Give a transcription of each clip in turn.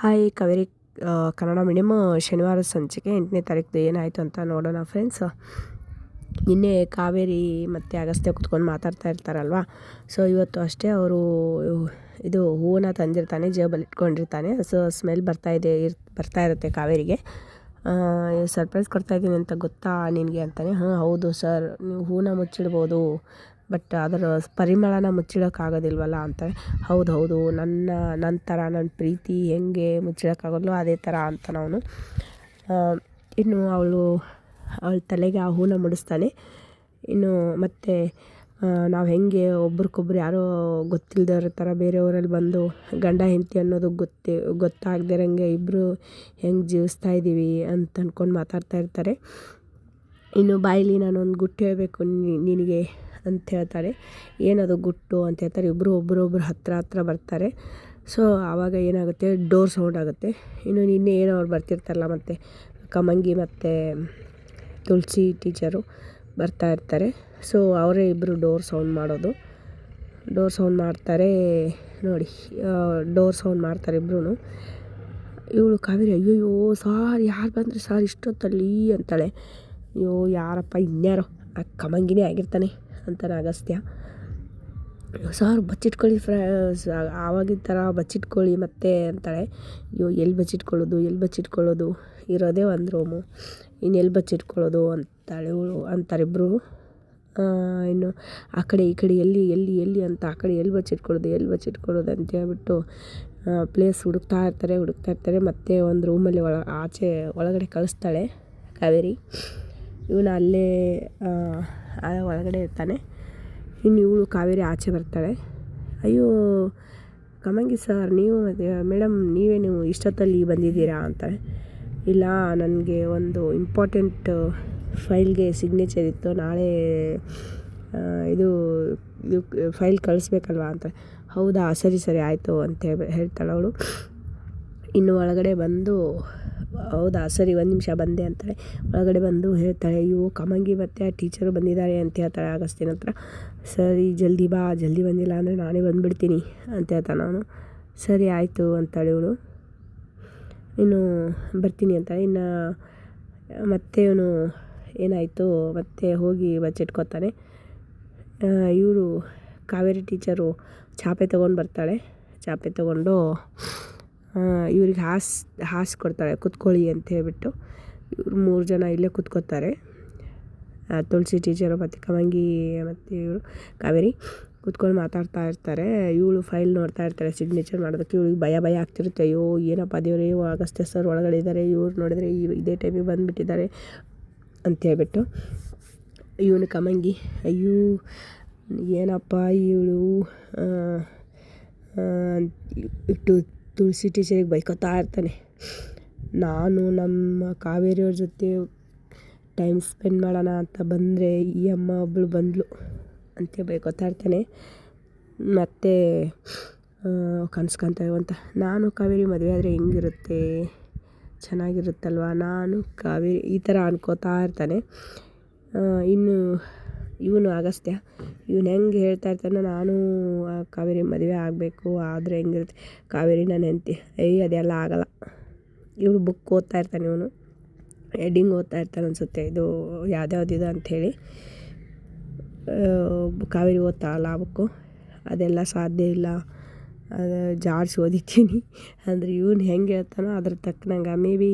Hi Kaveri Kannada medium ಶನಿವಾರ ಸಂಚಿಕೆ ಎಂಟನೇ ತಾರೀಕು ಏನಾಯಿತು ಅಂತ ನೋಡೋಣ ಫ್ರೆಂಡ್ಸ್ ನಿನ್ನೆ ಕಾವೇರಿ ಮತ್ತು ಅಗಸ್ತ್ಯ ಕುತ್ಕೊಂಡು ಮಾತಾಡ್ತಾ ಇರ್ತಾರಲ್ವ? ಸೊ ಇವತ್ತು ಅಷ್ಟೇ ಅವರು, ಇದು ಹೂವನ್ನ ತಂದಿರ್ತಾನೆ ಜೇಬಲ್ಲಿ ಇಟ್ಕೊಂಡಿರ್ತಾನೆ. ಸೊ ಸ್ಮೆಲ್ ಬರ್ತಾ ಇದೆ, ಇರ್, ಬರ್ತಾ ಇರುತ್ತೆ ಕಾವೇರಿಗೆ. ಸರ್ಪ್ರೈಸ್ ಕೊಡ್ತಾ ಇದ್ದೀನಿ ಅಂತ ಗೊತ್ತಾ ನಿನಗೆ ಅಂತಾನೆ? ಹಾಂ, ಹೌದು ಸರ್ ನೀವು ಹೂವನ್ನ ಮುಚ್ಚಿಡ್ಬೋದು. ಬಟ್ ಅದರ ಪರಿಮಳನ ಮುಚ್ಚಿಡೋಕ್ಕಾಗೋದಿಲ್ವಲ್ಲ ಅಂತ. ಹೌದು ಹೌದು, ನನ್ನ ನನ್ನ ಥರ ನನ್ನ ಪ್ರೀತಿ ಹೆಂಗೆ ಮುಚ್ಚಿಡೋಕ್ಕಾಗೋದ್ಲೋ ಅದೇ ಥರ ಅಂತ ಅವನು ಇನ್ನು ಅವಳು, ಅವಳ ತಲೆಗೆ ಆ ಹೂನ ಮುಡಿಸ್ತಾನೆ ಇನ್ನು ಮತ್ತು ನಾವು ಹೆಂಗೆ ಒಬ್ರಿಗೊಬ್ರು ಯಾರೋ ಗೊತ್ತಿಲ್ಲದವ್ರ ಥರ ಬೇರೆಯವರಲ್ಲಿ ಬಂದು ಗಂಡ ಹೆಂಡತಿ ಅನ್ನೋದು ಗೊತ್ತಿ ಗೊತ್ತಾಗ್ದಿರಂಗೆ ಇಬ್ಬರು ಹೆಂಗೆ ಜೀವಿಸ್ತಾ ಇದ್ದೀವಿ ಅಂತ ಅಂದ್ಕೊಂಡು ಮಾತಾಡ್ತಾ ಇರ್ತಾರೆ. ಇನ್ನು ಬಾಯಲ್ಲಿ ನಾನೊಂದು ಗುಟ್ಟು ಹೇಳಬೇಕು ನಿನಗೆ. ಅಂತ ಹೇಳ್ತಾರೆ. ಏನದು ಗುಟ್ಟು ಅಂತ ಹೇಳ್ತಾರೆ. ಇಬ್ಬರು ಒಬ್ಬರೊಬ್ಬರು ಹತ್ತಿರ ಹತ್ರ ಬರ್ತಾರೆ. ಸೊ ಆವಾಗ ಏನಾಗುತ್ತೆ? ಡೋರ್ ಸೌಂಡ್ ಆಗುತ್ತೆ. ಇನ್ನು ನಿನ್ನೆ ಏನೋ ಅವ್ರು ಬರ್ತಿರ್ತಾರಲ್ಲ ಮತ್ತು, ಕಮಂಗಿ ಮತ್ತು ತುಳಸಿ ಟೀಚರು ಬರ್ತಾ ಇರ್ತಾರೆ. ಸೊ ಅವರೇ ಇಬ್ಬರು ಡೋರ್ ಸೌಂಡ್ ಮಾಡೋದು. ಡೋರ್ ಸೌಂಡ್ ಮಾಡ್ತಾರೆ. ನೋಡಿ ಡೋರ್ ಸೌಂಡ್ ಮಾಡ್ತಾರೆ ಇಬ್ಬರೂ ಇವಳು ಕಾವೇರಿ, ಅಯ್ಯೋಯ್ಯೋ, ಸಾರ್ ಯಾರು ಬಂದರೆ ಸಾರ್ ಇಷ್ಟೊತ್ತಲ್ಲಿ? ಅಂತಾಳೆ. ಅಯ್ಯೋ, ಯಾರಪ್ಪ, ಇನ್ಯಾರೋ? ಆ ಕಮಂಗಿನೇ ಆಗಿರ್ತಾನೆ. ಅಂತಾನೆ ಅಗಸ್ತ್ಯ. ಸಾರ್ ಬಚ್ಚಿಟ್ಕೊಳ್ಳಿ ಫ್ರ ಆವಾಗಿನ ಥರ ಬಚ್ಚಿಟ್ಕೊಳ್ಳಿ ಮತ್ತೆ ಅಂತಾಳೆ ಅಯ್ಯೋ, ಎಲ್ಲಿ ಬಚ್ಚಿಟ್ಕೊಳ್ಳೋದು ಎಲ್ಲಿ ಬಚ್ಚಿಟ್ಕೊಳ್ಳೋದು? ಇರೋದೇ ಒಂದು ರೂಮು. ಇನ್ನು ಎಲ್ಲಿ ಬಚ್ಚಿಟ್ಕೊಳ್ಳೋದು ಅಂತಾಳೆ ಇವಳು ಅಂತಾರಿಬ್ಬರು ಇನ್ನು ಆ ಕಡೆ ಈ ಕಡೆ ಎಲ್ಲಿ ಎಲ್ಲಿ ಎಲ್ಲಿ ಅಂತ ಆ ಕಡೆ ಎಲ್ಲಿ ಬಚ್ಚಿಟ್ಕೊಳ್ಳೋದು ಎಲ್ಲಿ ಬಚ್ಚಿಟ್ಕೊಳ್ಳೋದು ಅಂತ ಹೇಳ್ಬಿಟ್ಟು ಪ್ಲೇಸ್ ಹುಡುಕ್ತಾ ಇರ್ತಾರೆ ಹುಡುಕ್ತಾ ಇರ್ತಾರೆ. ಮತ್ತೆ ಒಂದು ರೂಮಲ್ಲಿ ಒಳ, ಆಚೆ ಒಳಗಡೆ ಕಳಿಸ್ತಾಳೆ ಕಾವೇರಿ. ಇವನು ಅಲ್ಲೇ ಒಳಗಡೆ ಇರ್ತಾನೆ. ಇನ್ನು ಇವಳು ಕಾವೇರಿ ಆಚೆ ಬರ್ತಾಳೆ. ಅಯ್ಯೋ, ಕಮಂಗಿ ಸರ್, ನೀವು ಮೇಡಮ್ ನೀವೇ ನೀವು ಇಷ್ಟೊತ್ತಲ್ಲಿ ಬಂದಿದ್ದೀರಾ ಅಂತ ಇಲ್ಲ, ನನಗೆ ಒಂದು ಇಂಪಾರ್ಟೆಂಟ್ ಫೈಲ್ಗೆ ಸಿಗ್ನೇಚರ್ ಇತ್ತು. ನಾಳೆ ಇದು ಇದು ಫೈಲ್ ಕಳಿಸ್ಬೇಕಲ್ವಾ ಅಂತ ಹೌದಾ, ಸರಿ ಸರಿ, ಆಯಿತು ಅಂತ ಹೇಳಿ ಹೇಳ್ತಾಳೆ ಅವಳು. ಇನ್ನು ಒಳಗಡೆ ಬಂದು ಹೌದಾ? ಸರಿ, ಒಂದು ನಿಮಿಷ ಬಂದೆ ಅಂತಾಳೆ ಒಳಗಡೆ ಬಂದು ಹೇಳ್ತಾಳೆ ಅಯ್ಯೋ, ಕಮಂಗಿ ಮತ್ತು ಆ ಟೀಚರು ಬಂದಿದ್ದಾರೆ ಅಂತ ಹೇಳ್ತಾಳೆ ಆಗಸ್ತಿನ ಹತ್ರ. ಸರಿ, ಜಲ್ದಿ ಬಾ, ಜಲ್ದಿ ಬಂದಿಲ್ಲ ಅಂದರೆ ನಾನೇ ಬಂದುಬಿಡ್ತೀನಿ ಅಂತ ಹೇಳ್ತಾನೆ ನಾನು ಸರಿ, ಆಯಿತು ಅಂತಾಳೆ ಇವಳು. ಇನ್ನು ಬರ್ತೀನಿ ಅಂತ ಇನ್ನು ಮತ್ತೆ ಇವನು ಏನಾಯಿತು ಮತ್ತೆ ಹೋಗಿ ಬಚ್ಚಿಟ್ಕೋತಾನೆ ಇವರು ಕಾವೇರಿ ಟೀಚರು ಚಾಪೆ ತೊಗೊಂಡು ಬರ್ತಾಳೆ. ಚಾಪೆ ತೊಗೊಂಡು ಇವ್ರಿಗೆ ಹಾಸ್ ಹಾಸ್ ಕೊಡ್ತಾಳೆ ಕುತ್ಕೊಳ್ಳಿ ಅಂತ ಹೇಳ್ಬಿಟ್ಟು. ಇವ್ರು ಮೂರು ಜನ ಇಲ್ಲೇ ಕುತ್ಕೋತಾರೆ. ತುಳಸಿ ಟೀಚರು ಮತ್ತು ಕಮಂಗಿ ಮತ್ತು ಇವರು ಕಾವೇರಿ ಕುತ್ಕೊಂಡು ಮಾತಾಡ್ತಾ ಇರ್ತಾರೆ. ಇವಳು ಫೈಲ್ ನೋಡ್ತಾ ಇರ್ತಾರೆ ಸಿಗ್ನೇಚರ್ ಮಾಡೋದಕ್ಕೆ. ಇವಳಿಗೆ ಭಯ ಭಯ ಆಗ್ತಿರುತ್ತೆ. ಅಯ್ಯೋ, ಏನಪ್ಪ ದೇವರೇ ಅಗಸ್ತ್ಯ ಸರ್ ಒಳಗಡೆ ಇದ್ದಾರೆ ಇವ್ರು ನೋಡಿದ್ರೆ ಇದೇ ಟೈಮಿಗೆ ಬಂದುಬಿಟ್ಟಿದ್ದಾರೆ ಅಂತ ಹೇಳ್ಬಿಟ್ಟು ಇವನು ಕಮಂಗಿ, ಅಯ್ಯೋ, ಏನಪ್ಪ ಇವಳು? ಇಟ್ಟು ತುಳಸಿ ಟೀಚರಿಗೆ ಬೈಕೋತಾ ಇರ್ತಾನೆ. ನಾನು ನಮ್ಮ ಕಾವೇರಿಯವ್ರ ಜೊತೆ ಟೈಮ್ ಸ್ಪೆಂಡ್ ಮಾಡೋಣ ಅಂತ ಬಂದರೆ ಈ ಅಮ್ಮ ಒಬ್ಬಳು ಬಂದಳು ಅಂತ ಬೈಕೋತಾ ಇರ್ತಾನೆ. ಮತ್ತು ಕನ್ಸ್ಕೊತ ಅಂತ ನಾನು ಕಾವೇರಿ ಮದುವೆ ಆದರೆ ಹೆಂಗಿರುತ್ತೆ? ಚೆನ್ನಾಗಿರುತ್ತಲ್ವ? ನಾನು ಕಾವೇರಿ ಈ ಥರ ಅನ್ಕೋತಾ ಇರ್ತಾನೆ. ಇನ್ನು ಇವನು ಅಗಸ್ತ್ಯ ಇವನು ಹೆಂಗೆ ಹೇಳ್ತಾ ಇರ್ತಾನೆ, ನಾನು ಕಾವೇರಿ ಮದುವೆ ಆಗಬೇಕು, ಆದರೆ ಹೆಂಗಿರುತ್ತೆ. ಕಾವೇರಿ ನನ್ನ ಹೆಂಡ್ತಿ. ಏಯ್, ಅದೆಲ್ಲ ಆಗಲ್ಲ. ಇವನು ಬುಕ್ ಓದ್ತಾ ಇರ್ತಾನೆ ಇವನು. ಎಡ್ಡಿಂಗ್ ಓದ್ತಾ ಇರ್ತಾನೆ ಅನಿಸುತ್ತೆ. ಇದು ಯಾವ್ದ್ಯಾವ್ದಿದೆ ಅಂಥೇಳಿ. ಕಾವೇರಿ ಓದ್ತಾಳಲ್ಲ ಆ ಬುಕ್ಕು ಅದೆಲ್ಲ ಸಾಧ್ಯ ಇಲ್ಲ. ಅದು ಜಾಡ್ಸಿ ಓದಿತೀನಿ ಅಂದರೆ ಇವನು ಹೆಂಗೆ ಹೇಳ್ತಾನೋ ಅದ್ರ ತಕ್ಕನಂಗೆ, ಮೇ ಬಿ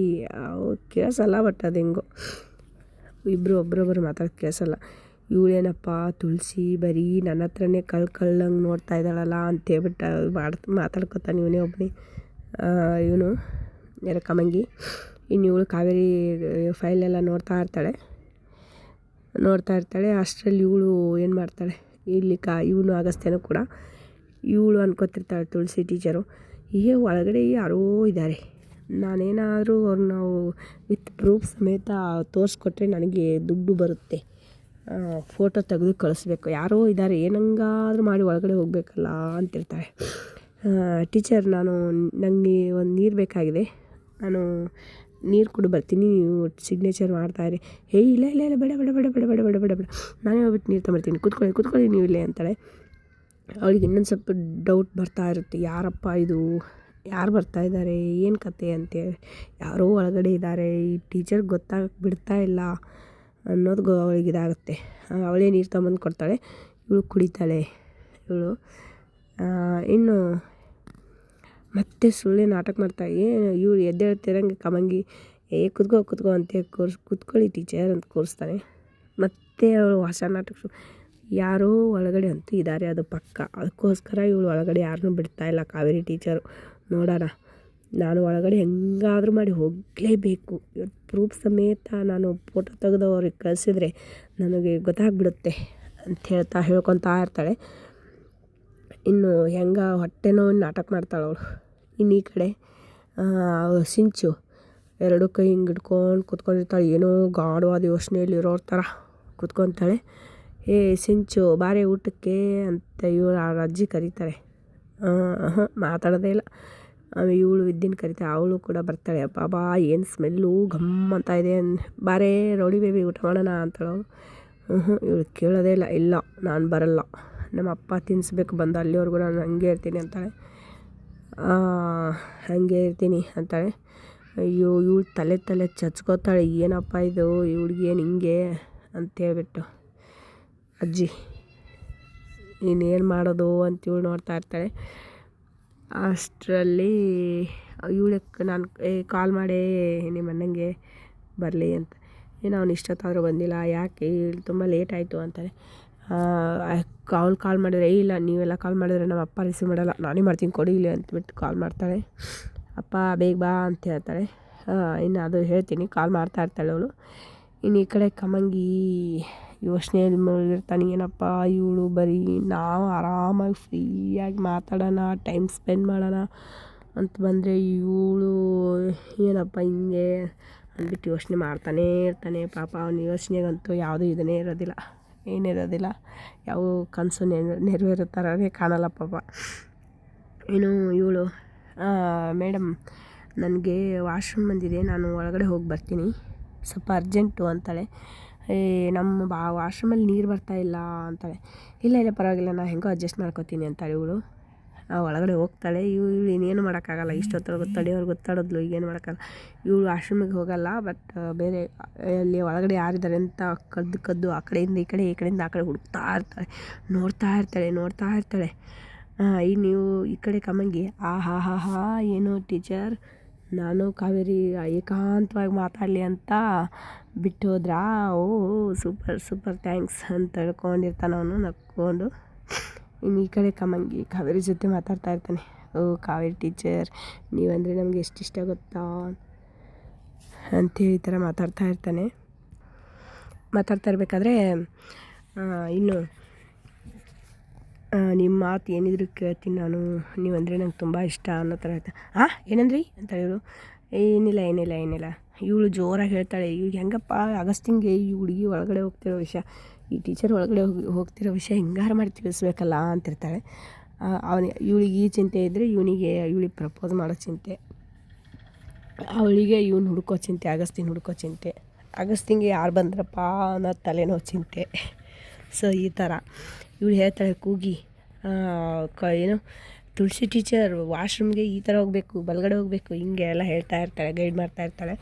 ಕೇಳಿಸಲ್ಲ, ಬಟ್ ಅದು ಹೆಂಗೋ. ಇಬ್ಬರು ಒಬ್ರೊಬ್ಬರು ಮಾತಾಡೋದು ಕೇಳಿಸಲ್ಲ. ಇವಳೇನಪ್ಪ ತುಳಸಿ ಬರೀ ನನ್ನ ಹತ್ರನೇ ಕಳ್ ಕಳ್ಳಂಗೆ ನೋಡ್ತಾ ಇದ್ದಾಳಲ್ಲ ಅಂತೇಳ್ಬಿಟ್ಟು ಮಾಡ್, ಮಾತಾಡ್ಕೊತಾನೆ ಇವನೇ ಒಬ್ಬನೇ ಇವನು ಯಾರ ಕಮಂಗಿ ಇನ್ನು ಇವಳು ಕಾವೇರಿ ಫೈಲೆಲ್ಲ ನೋಡ್ತಾ ಇರ್ತಾಳೆ. ನೋಡ್ತಾ ಇರ್ತಾಳೆ. ಅಷ್ಟರಲ್ಲಿ ಇವಳು ಏನು ಮಾಡ್ತಾಳೆ? ಇಲ್ಲಿ ಕಾ, ಇವನು ಆಗಸ್ತೇನೋ ಕೂಡ ಇವಳು ಅನ್ಕೋತಿರ್ತಾಳೆ ತುಳಸಿ ಟೀಚರು. ಹೀಗೆ ಒಳಗಡೆ ಯಾರೋ ಇದ್ದಾರೆ. ನಾನೇನಾದರೂ ಅವ್ರನ್ನ ವಿತ್ ಪ್ರೂಫ್ ಸಮೇತ ತೋರಿಸ್ಕೊಟ್ರೆ ನನಗೆ ದುಡ್ಡು ಬರುತ್ತೆ. ಫೋಟೋ ತೆಗೆದು ಕಳಿಸ್ಬೇಕು. ಯಾರೋ ಇದ್ದಾರೆ ಏನಂಗಾದರೂ ಮಾಡಿ ಒಳಗಡೆ ಹೋಗಬೇಕಲ್ಲ ಅಂತಿರ್ತಾರೆ ಟೀಚರ್ ನಾನು ನನಗೆ ಒಂದು ನೀರು ಬೇಕಾಗಿದೆ. ನಾನು ನೀರು ಕುಡಿ ಬರ್ತೀನಿ, ನೀವು ಸಿಗ್ನೇಚರ್ ಮಾಡ್ತಾಯಿರಿ ಏಯ್ ಇಲ್ಲ ಇಲ್ಲ ಇಲ್ಲ, ಬೇಡ ಬೇಡ ಬೇಡ ಬೇಡ ಬೇಡ ಬೇಡ ಬೇಡ ಬೇಡ. ನಾನೇ ಹೋಗ್ಬಿಟ್ಟು ನೀರು ತೊಗೊಂಬರ್ತೀನಿ. ಕೂತ್ಕೊಳ್ಳಿ ಕೂತ್ಕೊಳ್ಳಿ ನೀವು ಇಲ್ಲೇ ಅಂತಾಳೆ. ಅವಳಿಗೆ ಇನ್ನೊಂದು ಸ್ವಲ್ಪ ಡೌಟ್ ಬರ್ತಾ ಇರುತ್ತೆ. ಯಾರಪ್ಪ ಇದು? ಯಾರು ಬರ್ತಾ ಇದ್ದಾರೆ ಏನು ಕತೆ ಅಂತೇಳಿ ಯಾರೋ ಒಳಗಡೆ ಇದ್ದಾರೆ ಈ ಟೀಚರ್ಗೆ ಗೊತ್ತಾಗಕ್ಕೆ ಬಿಡ್ತಾ ಇಲ್ಲ. ಅನ್ನೋದು ಗೊ ಅವಳಿಗೆ ಇದಾಗುತ್ತೆ. ಅವಳೇ ನೀರು ತೊಗೊಂಬಂದು ಕೊಡ್ತಾಳೆ. ಇವಳು ಕುಡಿತಾಳೆ. ಇವಳು ಇನ್ನು ಮತ್ತೆ ಸುಳ್ಳೆ ನಾಟಕ ಮಾಡ್ತಾ ಏನು ಇವಳು ಎದ್ದೇಳ್ತಿರಂಗೆ ಕಮಂಗಿ, ಏ, ಕುತ್ಕೋ ಕುತ್ಕೋ, ಅಂತ ಕೂರ್ಸ್ ಕುತ್ಕೊಳ್ಳಿ ಟೀಚರ್, ಅಂತ ಕೂರಿಸ್ತಾನೆ ಮತ್ತೆ ಅವಳು ಹೊಸ ನಾಟಕ ಯಾರೋ ಒಳಗಡೆ ಅಂತೂ ಇದ್ದಾರೆ ಅದು ಪಕ್ಕ. ಅದಕ್ಕೋಸ್ಕರ ಇವಳು ಒಳಗಡೆ ಯಾರನ್ನೂ ಬಿಡ್ತಾ ಇಲ್ಲ. ಕಾವೇರಿ ಟೀಚರು, ನೋಡೋಣ. ನಾನು ಒಳಗಡೆ ಹೆಂಗಾದರೂ ಮಾಡಿ ಹೋಗಲೇಬೇಕು. ಇವತ್ತು ಪ್ರೂಫ್ ಸಮೇತ ನಾನು ಫೋಟೋ ತೆಗೆದು ಅವ್ರಿಗೆ ಕಳಿಸಿದ್ರೆ ನನಗೆ ಗೊತ್ತಾಗ್ಬಿಡುತ್ತೆ ಅಂತ ಹೇಳ್ತಾ ಹೇಳ್ಕೊತಾ ಇರ್ತಾಳೆ. ಇನ್ನು ಹೆಂಗೆ ಹೊಟ್ಟೆನೋ ನಾಟಕ ಮಾಡ್ತಾಳೆ ಅವಳು. ಇನ್ನು ಈ ಕಡೆ ಸಿಂಚು ಎರಡು ಕೈ ಹಿಂಗೆ ಹಿಡ್ಕೊಂಡು ಕೂತ್ಕೊಂಡಿರ್ತಾಳೆ. ಏನೋ ಗಾಢವಾದ ಯೋಚನೆಯಲ್ಲಿ ಇರೋ ಥರ ಕುತ್ಕೊತಾಳೆ. ಏ, ಸಿಂಚು, ಬಾರೆ ಊಟಕ್ಕೆ ಅಂತ ಇವ್ರು ಆ ಅಜ್ಜಿ ಕರೀತಾರೆ. ಹಾಂ ಮಾತಾಡೋದೇ ಇಲ್ಲ. ಆಮೇಲೆ ಇವಳು ವಿದ್ಯೆನ ಕರಿತಾಳೆ ಅವಳು ಕೂಡ ಬರ್ತಾಳೆ ಪಾಪಾ ಏನು ಸ್ಮೆಲ್ಲು ಘಮ್ ಅಂತ ಇದೆ ಬಾರೇ, ರೌಡಿ ಬೇಬಿ, ಊಟ ಮಾಡೋಣ ಅಂತಾಳು. ಹ್ಞೂ ಇವಳು ಕೇಳೋದೇ ಇಲ್ಲ ಇಲ್ಲ, ನಾನು ಬರಲ್ಲ, ನಮ್ಮ ಅಪ್ಪ ತಿನ್ನಿಸ್ಬೇಕು ಬಂದು ಅಲ್ಲಿವರೆಗೂ ನಾನು ಹಂಗೆ ಇರ್ತೀನಿ ಅಂತಾಳೆ. ಹಾಗೆ ಇರ್ತೀನಿ ಅಂತಾಳೆ. ಅಯ್ಯೋ, ಇವಳು ತಲೆ ತಲೆ ಚಚ್ಕೋತಾಳೆ, ಏನಪ್ಪ ಇದು ಇವಳಿಗೆ ಏನು ಹಿಂಗೆ ಅಂತೇಳ್ಬಿಟ್ಟು ಅಜ್ಜಿ ಇನ್ನೇನು ಮಾಡೋದು? ಅಂತ ಇವಳು ನೋಡ್ತಾ ಇರ್ತಾಳೆ. ಅಷ್ಟರಲ್ಲಿ, ಇವಳಕ್ಕೆ ನಾನು ಕಾಲ್ ಮಾಡೇ ನಿಮ್ಮ ಅಣ್ಣಂಗೆ ಬರಲಿ ಅಂತ. ಏನು ಅವ್ನು ಇಷ್ಟೊತ್ತಾದರೂ ಬಂದಿಲ್ಲ, ಯಾಕೆ ತುಂಬ ಲೇಟ್ ಆಯಿತು ಅಂತಾನೆ. ಕಾಲ್ ಕಾಲ್ ಮಾಡಿದ್ರೆ ಇಲ್ಲ, ನೀವೆಲ್ಲ ಕಾಲ್ ಮಾಡಿದ್ರೆ ನಮ್ಮ ಅಪ್ಪ ರಿಸೀವ್ ಮಾಡಲ್ಲ, ನಾನೇ ಮಾಡ್ತೀನಿ, ಕೊಡಿ ಇಲ್ಲಿ ಅಂತಬಿಟ್ಟು ಕಾಲ್ ಮಾಡ್ತಾಳೆ. ಅಪ್ಪ, ಬೇಗ ಬಾ ಅಂತ ಹೇಳ್ತಾಳೆ. ಇನ್ನು ಅದು ಹೇಳ್ತೀನಿ ಕಾಲ್ ಮಾಡ್ತಾ ಇರ್ತಾಳೆ ಅವಳು. ಇನ್ನು ಈ ಕಡೆ ಕಮಂಗಿ ಯೋಚನೆಯಲ್ಲಿ ಮುಳುಗಿರ್ತಾನೆ ಏನಪ್ಪ, ಇವಳು ಬರೀ ನಾವು ಆರಾಮಾಗಿ ಫ್ರೀಯಾಗಿ ಮಾತಾಡೋಣ, ಟೈಮ್ ಸ್ಪೆಂಡ್ ಮಾಡೋಣ ಅಂತ ಬಂದರೆ ಇವಳು ಏನಪ್ಪ ಹಿಂಗೆ? ಅಂದ್ಬಿಟ್ಟು ಯೋಚನೆ ಮಾಡ್ತಾನೇ ಇರ್ತಾನೆ. ಪಾಪ ಅವನ ಯೋಚನೆಗಂತೂ ಯಾವುದೂ ಇದನ್ನೇ ಇರೋದಿಲ್ಲ ಏನಿರೋದಿಲ್ಲ ಯಾವ ಕನಸು ನೆರವೇರೋ ಥರನೇ ಕಾಣಲ್ಲ ಪಾಪ. ಏನು ಇವಳು ಮೇಡಮ್, ನನಗೆ ವಾಶ್ರೂಮ್ ಬಂದಿದೆ, ನಾನು ಒಳಗಡೆ ಹೋಗಿ ಬರ್ತೀನಿ. ಸ್ವಲ್ಪ ಅರ್ಜೆಂಟು ಅಂತಾಳೆ. ಏ, ನಮ್ಮ ಬಾ, ವಾಶ್ರೂಮಲ್ಲಿ ನೀರು ಬರ್ತಾ ಇಲ್ಲ ಅಂತಾಳೆ. ಇಲ್ಲ ಇಲ್ಲ, ಪರವಾಗಿಲ್ಲ ನಾನು ಹೆಂಗೋ ಅಡ್ಜಸ್ಟ್ ಮಾಡ್ಕೊತೀನಿ ಅಂತಾಳೆ ಇವಳು. ಒಳಗಡೆ ಹೋಗ್ತಾಳೆ. ಇವಳು ಇನ್ನೇನು ಮಾಡೋಕ್ಕಾಗಲ್ಲ. ಇಷ್ಟೊತ್ತೊಳಗೆ ತಡೆಯೋರು ಗೊತ್ತಾಡೋದ್ಲು, ಈಗೇನು ಮಾಡೋಕ್ಕಲ್ಲ ಇವಳು ಆಶ್ರಮಿಗೆ ಹೋಗಲ್ಲ ಬಟ್ ಬೇರೆ, ಅಲ್ಲಿ ಒಳಗಡೆ ಯಾರಿದ್ದಾರೆ ಅಂತ ಕದ್ದು ಕದ್ದು ಆ ಕಡೆಯಿಂದ ಈ ಕಡೆ, ಈ ಕಡೆಯಿಂದ ಆ ಕಡೆ ಹುಡುಕ್ತಾ ಇರ್ತಾಳೆ. ನೋಡ್ತಾ ಇರ್ತಾಳೆ ನೋಡ್ತಾ ಇರ್ತಾಳೆ. ಈ ನೀವು ಈ ಕಡೆ ಕಮಂಗಿ. ಆ, ಹಾ ಹಾ ಹಾ, ಏನು ಟೀಚರ್ ನಾನು ಕಾವೇರಿ ಏಕಾಂತವಾಗಿ ಮಾತಾಡಲಿ ಅಂತ ಬಿಟ್ಟು ಓ, ಸೂಪರ್ ಸೂಪರ್. ಥ್ಯಾಂಕ್ಸ್ ಅಂತ ಹೇಳ್ಕೊಂಡಿರ್ತಾನೆ ಅವನು, ನಕ್ಕೊಂಡು. ಇನ್ನು ಈ ಕಡೆ ಕಮಂಗಿ, ಕಾವೇರಿ ಜೊತೆ ಮಾತಾಡ್ತಾ ಇರ್ತಾನೆ. ಓ, ಕಾವೇರಿ ಟೀಚರ್, ನೀವಂದರೆ ನಮಗೆ ಎಷ್ಟು ಇಷ್ಟ ಗೊತ್ತಾ? ಅಂತೇಳಿ ಈ ಥರ ಮಾತಾಡ್ತಾ ಇರ್ತಾನೆ. ಮಾತಾಡ್ತಾ ಇರಬೇಕಾದ್ರೆ ಇನ್ನು ನಿಮ್ಮ ಮಾತು ಏನಿದ್ರು ಕೇಳ್ತೀನಿ ನಾನು. ನೀವಂದರೆ ನಂಗೆ ತುಂಬ ಇಷ್ಟ ಅನ್ನೋ ಥರ ಹೇಳ್ತಾ ಹಾಂ ಏನಂದ್ರಿ? ಅಂತ ಹೇಳಿದ್ರು. ಏನಿಲ್ಲ ಏನಿಲ್ಲ ಏನಿಲ್ಲ. ಇವಳು ಜೋರಾಗಿ ಹೇಳ್ತಾಳೆ ಇವ್ಳಿಗೆ ಹೆಂಗಪ್ಪ ಅಗಸ್ಟಿಂಗೆ ಈ ಹುಡುಗಿ ಒಳಗಡೆ ಹೋಗ್ತಿರೋ ವಿಷಯ, ಈ ಟೀಚರ್ ಒಳಗಡೆ ಹೋಗಿ, ಹೋಗ್ತಿರೋ ವಿಷಯ ಹೆಂಗಾರು ಮಾಡಿ ತಿಳಿಸ್ಬೇಕಲ್ಲ? ಅಂತಿರ್ತಾಳೆ. ಅವನ, ಇವಳಿಗೆ ಈ ಚಿಂತೆ ಇದ್ದರೆ ಇವನಿಗೆ, ಇವಳಿಗೆ ಪ್ರಪೋಸ್ ಮಾಡೋ ಚಿಂತೆ. ಅವಳಿಗೆ ಇವನು ಹುಡ್ಕೋ ಚಿಂತೆ ಅಗಸ್ತಿನ ಹುಡ್ಕೋ ಚಿಂತೆ. ಅಗಸ್ತಿಂಗೆ ಯಾರು ಬಂದ್ರಪ್ಪ ಅನ್ನೋ ತಲೆನೋ ಚಿಂತೆ. ಸೊ ಈ ಥರ ಇವಳು ಹೇಳ್ತಾಳೆ, ಕೂಗಿ ಕ, ಏನು ತುಳಸಿ ಟೀಚರ್ ವಾಶ್ರೂಮ್ಗೆ ಈ ಥರ ಹೋಗಬೇಕು, ಬಲಗಡೆ ಹೋಗಬೇಕು, ಹಿಂಗೆ ಎಲ್ಲ ಹೇಳ್ತಾ ಇರ್ತಾಳೆ ಗೈಡ್ ಮಾಡ್ತಾ ಇರ್ತಾಳೆ.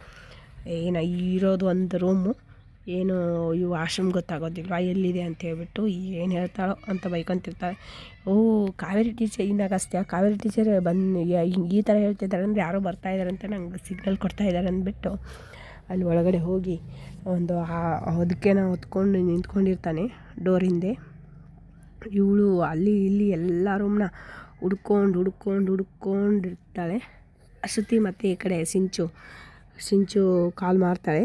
ಏನು, ಇರೋದು ಒಂದು ರೂಮು ಏನು ಇವು ವಾಶ್ರೂಮ್ ಗೊತ್ತಾಗೋದಿಲ್ವಾ, ಎಲ್ಲಿದೆ ಅಂತ ಹೇಳ್ಬಿಟ್ಟು ಏನು ಹೇಳ್ತಾಳೋ ಅಂತ ಬೈಕೊಂತಿರ್ತಾಳೆ. ಓ, ಕಾವೇರಿ ಟೀಚರ್ ಇನ್ನಾಗ ಅಷ್ಟೇ ಕಾವೇರಿ ಟೀಚರ್ ಬಂದು ಹಿಂಗೆ ಈ ಥರ ಹೇಳ್ತಿದ್ದಾರೆ ಅಂದರೆ ಯಾರೋ ಬರ್ತಾ ಇದ್ದಾರೆ ಅಂತ ನಂಗೆ ಸಿಗ್ನಲ್ ಕೊಡ್ತಾ ಇದ್ದಾರೆ ಅಂದ್ಬಿಟ್ಟು ಅಲ್ಲಿ ಒಳಗಡೆ ಹೋಗಿ ಒಂದು ಅದಕ್ಕೆ ನಾವು ಹೊತ್ಕೊಂಡು ನಿಂತ್ಕೊಂಡಿರ್ತಾನೆ ಡೋರ್ ಹಿಂದೆ. ಇವಳು ಅಲ್ಲಿ, ಇಲ್ಲಿ ಎಲ್ಲ ರೂಮ್ನ ಹುಡ್ಕೊಂಡು ಹುಡ್ಕೊಂಡು ಹುಡ್ಕೊಂಡಿರ್ತಾಳೆ. ಅಶ್ವತಿ ಮತ್ತು ಈ ಕಡೆ ಸಿಂಚು ಸಿಂಚು ಕಾಲ್ ಮಾಡ್ತಾಳೆ.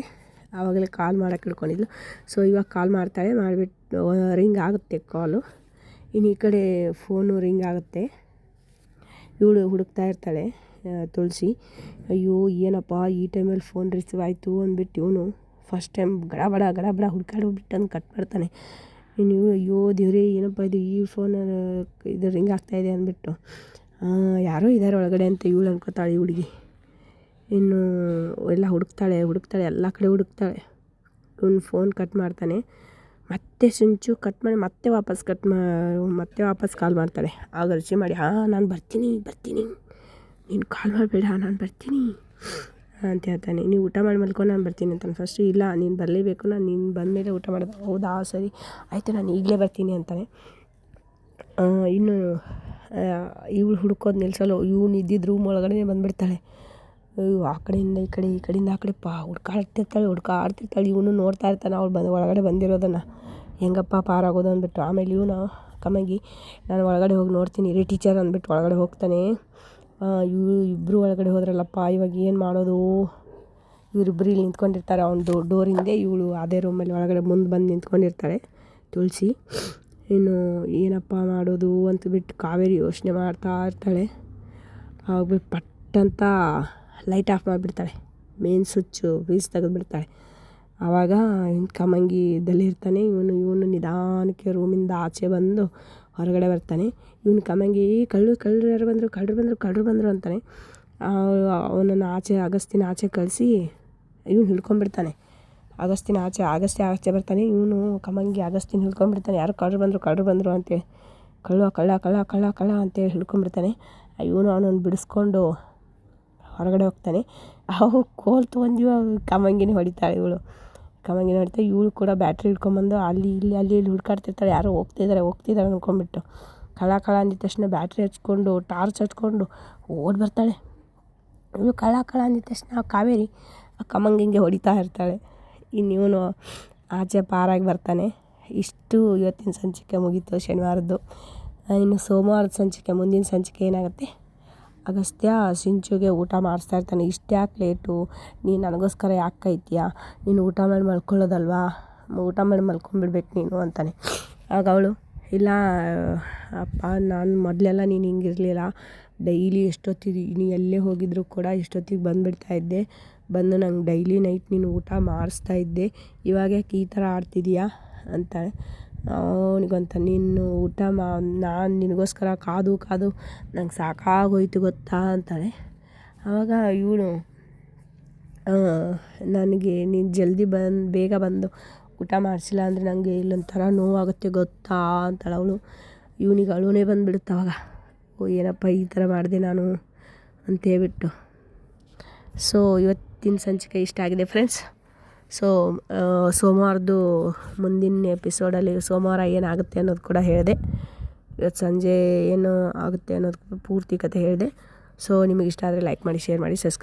ಆವಾಗಲೇ ಕಾಲ್ ಮಾಡೋಕೆ ಹಿಡ್ಕೊಂಡಿದ್ಲು. ಸೊ ಇವಾಗ ಕಾಲ್ ಮಾಡ್ತಾಳೆ ಮಾಡಿಬಿಟ್ಟು ರಿಂಗ್ ಆಗುತ್ತೆ ಕಾಲು ಇನ್ನು ಈ ಕಡೆ ಫೋನು ರಿಂಗ್ ಆಗುತ್ತೆ. ಇವಳು ಹುಡುಕ್ತಾ ಇರ್ತಾಳೆ ತುಳಸಿ. ಅಯ್ಯೋ, ಏನಪ್ಪ ಈ ಟೈಮಲ್ಲಿ ಫೋನ್ ರಿಸೀವ್ ಆಯಿತು ಅಂದ್ಬಿಟ್ಟು ಇವನು ಫಸ್ಟ್ ಟೈಮ್ ಗಡಬಡ ಗಡಬಡ ಹುಡ್ಕಾಡೋಗ್ಬಿಟ್ಟು ಕಟ್ ಮಾಡ್ತಾನೆ. ಇನ್ನು ಅಯ್ಯೋ ದೇವ್ರೇ, ಏನಪ್ಪ ಇದು ಈ ಫೋನ್ ಇದು ರಿಂಗ್ ಆಗ್ತಾಯಿದೆ ಅಂದ್ಬಿಟ್ಟು. ಯಾರೋ ಇದ್ದಾರೆ ಒಳಗಡೆ ಅಂತ ಇವಳು ಅನ್ಕೋತಾಳೆ ಈ ಹುಡುಗಿ. ಇನ್ನು ಎಲ್ಲ ಹುಡುಕ್ತಾಳೆ ಹುಡುಕ್ತಾಳೆ, ಎಲ್ಲ ಕಡೆ ಹುಡುಕ್ತಾಳೆ. ಇವನು ಫೋನ್ ಕಟ್ ಮಾಡ್ತಾನೆ. ಮತ್ತೆ ಸುಂಚು ಕಟ್ ಮಾಡಿ, ಮತ್ತೆ ವಾಪಸ್ ಕಟ್ ಮಾ, ಮತ್ತೆ ವಾಪಸ್ ಕಾಲ್ ಮಾಡ್ತಾಳೆ. ಆಗ ರುಚಿ ಮಾಡಿ, ಹಾಂ, ನಾನು ಬರ್ತೀನಿ ಬರ್ತೀನಿ. ನೀನು ಕಾಲ್ ಮಾಡಬೇಡ, ನಾನು ಬರ್ತೀನಿ. ಅಂತ ಹೇಳ್ತಾನೆ. ನೀವು ಊಟ ಮಾಡಿ ಮಲ್ಕೊ, ನಾನು ಬರ್ತೀನಿ ಅಂತಾನೆ. ಫಸ್ಟು ಇಲ್ಲ, ನೀನು ಬರಲೇಬೇಕು, ನಾನು ನೀನು ಬಂದಮೇಲೆ ಊಟ ಮಾಡೋದು. ಹೌದಾ, ಸರಿ. ಆಯಿತು, ನಾನು ಈಗಲೇ ಬರ್ತೀನಿ ಅಂತಾನೆ. ಇನ್ನು ಇವಳು ಹುಡ್ಕೋದು ನಿಲ್ಸಲು, ಇವ್ನು ಇದ್ದಿದ್ದ ರೂಮ್ ಒಳಗಡೆ ಬಂದುಬಿಡ್ತಾಳೆ. ಆ ಕಡೆಯಿಂದ, ಈ ಕಡೆ, ಈ ಕಡೆಯಿಂದ, ಆ ಕಡೆ ಪಾ, ಹುಡ್ಕಾಡ್ತಿರ್ತಾಳೆ ಹುಡ್ಕಾಡ್ತಿರ್ತಾಳೆ, ಇವನು ನೋಡ್ತಾ ಇರ್ತಾನೆ, ಅವ್ಳು ಬಂದು, ಒಳಗಡೆ ಬಂದಿರೋದನ್ನು. ಹೆಂಗಪ್ಪ, ಪಾರಾಗೋದು? ಅಂದ್ಬಿಟ್ಟು ಆಮೇಲೆ ಇವನು ಕಮ್ಮಗಿ ನಾನು ಒಳಗಡೆ ಹೋಗಿ ನೋಡ್ತೀನಿ ರೀ ಟೀಚರ್ ಅಂದ್ಬಿಟ್ಟು ಒಳಗಡೆ ಹೋಗ್ತಾನೆ. ಇವು ಇಬ್ಬರು ಒಳಗಡೆ ಹೋದ್ರಲ್ಲಪ್ಪ, ಇವಾಗ ಏನು ಮಾಡೋದು? ಇವರಿಬ್ಬರು ಇಲ್ಲಿ ನಿಂತ್ಕೊಂಡಿರ್ತಾರೆ, ಅವ್ನು ಡೋರ್ ಹಿಂದೆ, ಇವಳು ಅದೇ ರೂಮಲ್ಲಿ ಒಳಗಡೆ ಮುಂದೆ ಬಂದು ನಿಂತ್ಕೊಂಡಿರ್ತಾಳೆ, ತುಳಸಿ. ಇನ್ನು ಏನಪ್ಪ ಮಾಡೋದು ಅಂತ ಬಿಟ್ಟು ಕಾವೇರಿ ಯೋಚನೆ ಮಾಡ್ತಾ ಇರ್ತಾಳೆ. ಆಗ್ಬಿಟ್ಟು ಪಟ್ ಅಂತ ಲೈಟ್ ಆಫ್ ಮಾಡಿಬಿಡ್ತಾಳೆ ಮೇನ್ ಸ್ವಿಚ್ಚು ವೀಸ್ ತೆಗೆದುಬಿಡ್ತಾಳೆ. ಆವಾಗ ಕಮಂಗಿ ಇರ್ತಾನೆ, ಇವನು ಇವನು ನಿಧಾನಕ್ಕೆ ರೂಮಿಂದ ಆಚೆ ಬಂದು ಹೊರಗಡೆ ಬರ್ತಾನೆ. ಇವನು ಕಮಂಗಿ ಕಳ್ಳು ಕಳ್ಳರು ಯಾರು ಬಂದರು ಕಳ್ಳರು ಬಂದರು ಕಳ್ಳರು ಬಂದರು ಅಂತಾನೆ. ಅವನನ್ನು ಆಚೆ, ಅಗಸ್ತಿನ ಆಚೆ ಕಳಿಸಿ ಇವನು ಹಿಡ್ಕೊಂಡ್ಬಿಡ್ತಾನೆ. ಅಗಸ್ತಿನ ಆಚೆ ಅಗಸ್ತ್ಯ ಆಚೆ ಬರ್ತಾನೆ. ಇವನು ಕಮಂಗಿ, ಅಗಸ್ತಿನ ಹಿಡ್ಕೊಂಡ್ಬಿಡ್ತಾನೆ. ಯಾರು ಕಳ್ಳರು ಬಂದರು ಕಳ್ಳರು ಬಂದರು ಅಂತೇಳಿ ಕಳ್ಳ ಕಳ್ಳ ಕಳ್ಳ ಕಳ್ಳ ಕಳ್ಳ ಅಂತೇಳಿ ಹಿಡ್ಕೊಂಡ್ಬಿಡ್ತಾನೆ. ಇವನು ಅವನನ್ನು ಬಿಡಿಸ್ಕೊಂಡು ಹೊರಗಡೆ ಹೋಗ್ತಾನೆ. ಅವು ಕೋಲ್ ತೊಗೊಂಡಿವ ಕಮಂಗಿನೇ ಹೊಡಿತಾಳೆ ಇವಳು. ಕಮಂಗಿನ ನೋಡ್ತಾ ಇವಳು ಕೂಡ ಬ್ಯಾಟ್ರಿ ಹಿಡ್ಕೊಂಬಂದು ಅಲ್ಲಿ ಇಲ್ಲಿ ಅಲ್ಲಿ ಇಲ್ಲಿ ಹುಡ್ಕಾಡ್ತಿರ್ತಾಳೆ ಯಾರೋ ಹೋಗ್ತಿದ್ದಾರೆ ಹೋಗ್ತಿದ್ದಾರೆ ಅಂದ್ಕೊಂಬಿಟ್ಟು ಕಳ ಕಳ ಅಂದಿದ ತಕ್ಷಣ ಬ್ಯಾಟ್ರಿ ಹಚ್ಕೊಂಡು ಟಾರ್ಚ್ ಹಚ್ಕೊಂಡು ಓಡಿ ಬರ್ತಾಳೆ. ಇವಳು ಕಳ ಕಳ ಅಂದಿದ ತಕ್ಷಣ ಕಾವೇರಿ ಆ ಕಮಂಗಿಂಗೆ ಹೊಡಿತಾ ಇರ್ತಾಳೆ. ಇನ್ನು ಇವನು ಆಚೆ ಪಾರಾಗಿ ಬರ್ತಾನೆ. ಇಷ್ಟು ಇವತ್ತಿನ ಸಂಚಿಕೆ ಮುಗೀತು ಶನಿವಾರದ್ದು. ಇನ್ನು ಸೋಮವಾರದ ಸಂಚಿಕೆ, ಮುಂದಿನ ಸಂಚಿಕೆ ಏನಾಗುತ್ತೆ? ಅಗಸ್ತ್ಯ ಸಿಂಚುಗೆ ಊಟ ಮಾಡಿಸ್ತಾ ಇರ್ತಾನೆ. ಇಷ್ಟು ಯಾಕೆ ಲೇಟು ನೀನು ನನಗೋಸ್ಕರ ಯಾಕೆ ಕಾಯ್ತೀಯಾ ನೀನು ಊಟ ಮಾಡಿ ಮಲ್ಕೊಳ್ಳೋದಲ್ವಾ? ಊಟ ಮಾಡಿ ಮಲ್ಕೊಂಬಿಡ್ಬೇಕು ನೀನು ಅಂತಾನೆ. ಆಗ ಅವಳು, ಇಲ್ಲ, ಅಪ್ಪ, ನಾನು ಮೊದಲೆಲ್ಲ ನೀನು ಹಿಂಗಿರಲಿಲ್ಲ ಡೈಲಿ ಎಷ್ಟೊತ್ತಿಗೆ ನೀ ಎಲ್ಲೇ ಹೋಗಿದ್ರು ಕೂಡ ಎಷ್ಟೊತ್ತಿಗೆ ಬಂದುಬಿಡ್ತಾ ಇದ್ದೆ. ಬಂದು ನಂಗೆ ಡೈಲಿ ನೈಟ್ ನೀನು ಊಟ ಮಾಡಿಸ್ತಾ ಇದ್ದೆ. ಇವಾಗ ಯಾಕೆ ಈ ಥರ ಆಡ್ತಿದೀಯಾ? ಅಂತಾಳೆ. ಅವನಿಗಂತ ನಿನ್ನ ಊಟ ಮಾ, ನಾನು ನಿನಗೋಸ್ಕರ ಕಾದು ಕಾದು, ನಂಗೆ ಸಾಕಾಗೋಯ್ತು ಗೊತ್ತಾ? ಅಂತಾಳೆ. ಆವಾಗ ಇವನು ನನಗೆ ನೀನು ಜಲ್ದಿ ಬಂದು, ಬೇಗ ಬಂದು ಊಟ ಮಾಡಿಸಿಲ್ಲ ಅಂದರೆ ನನಗೆ ಇಲ್ಲೊಂಥರ ನೋವಾಗುತ್ತೆ ಗೊತ್ತಾ? ಅಂತಾಳೆ ಅವಳು. ಇವನಿಗೆ ಅಳುನೇ ಬಂದುಬಿಡುತ್ತೆ ಅವಾಗ. ಓ, ಏನಪ್ಪ ಈ ಥರ ಮಾಡಿದೆ ನಾನು? ಅಂತೇಳ್ಬಿಟ್ಟು ಸೊ ಇವತ್ತಿನ ಸಂಚಿಕೆ ಇಷ್ಟ ಆಗಿದೆ ಫ್ರೆಂಡ್ಸ್ ಸೊ ಸೋಮವಾರದ್ದು ಮುಂದಿನ ಎಪಿಸೋಡಲ್ಲಿ ಸೋಮವಾರ ಏನಾಗುತ್ತೆ ಅನ್ನೋದು ಕೂಡ ಹೇಳಿದೆ. ಇವತ್ತು ಸಂಜೆ ಏನು ಆಗುತ್ತೆ ಅನ್ನೋದು ಪೂರ್ತಿ ಕತೆ ಹೇಳಿದೆ. ಸೊ ನಿಮಗೆ ಇಷ್ಟ ಆದರೆ ಲೈಕ್ ಮಾಡಿ ಶೇರ್ ಮಾಡಿ ಸಬ್ಸ್ಕ್ರೈಬ್